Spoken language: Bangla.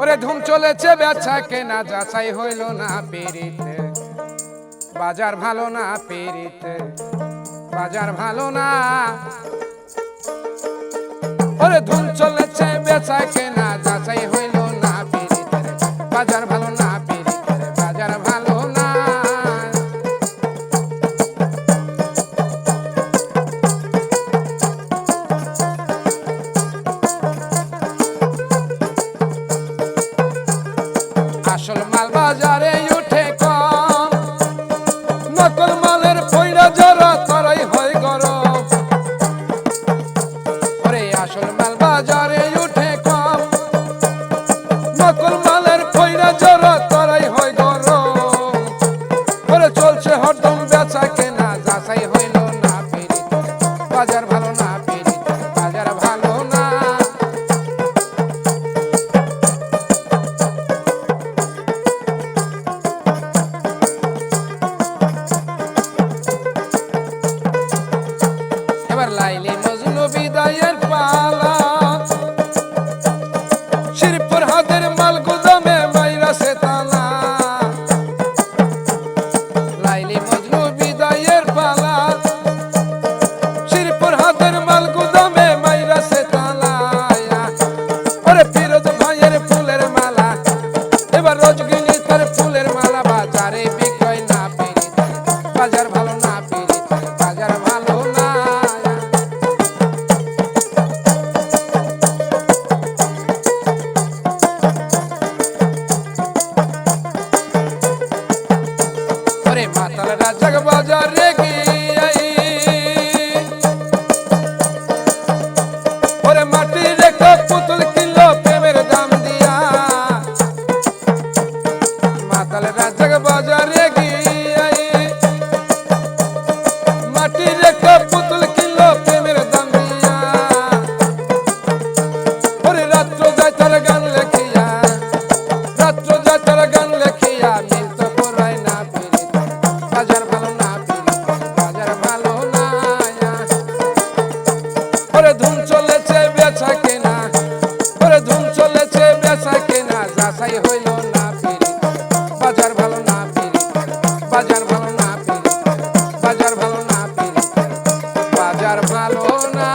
ওরে ধুম চলেছে বেচা কেনা যাচাই হইল না পেরিতে বাজার ভালো না পেরিতে বাজার ভালো না। ওরে ধুম চলেছে বেচা কেনা যাচাই হইল না পেরিতে বাজার আসল মাল বাজারে উঠে কম। নকল মালের পয়লা যারা তারাই হয় গরম। আসল মাল বাজারে লাইলি মজনু বিদায়ের ওরে মাতাল রাজাক বাজারে গিয়ে ওরে মাটি রেখা, পুতুল কিলো প্রেমের দাম দিয়া। মাতাল রাজাক বাজারে গিয়ে মাটি রেখা, পুতুল কিলো প্রেমের দাম দিয়া। ওরে রাত্র যায় তার ওরে ধুম চলেছে বেচা কেনা? ওরে ধুম চলেছে বেচা কেনা? বাজার ভালো না বাজার ভালো না বাজার ভালো না বাজার ভালো না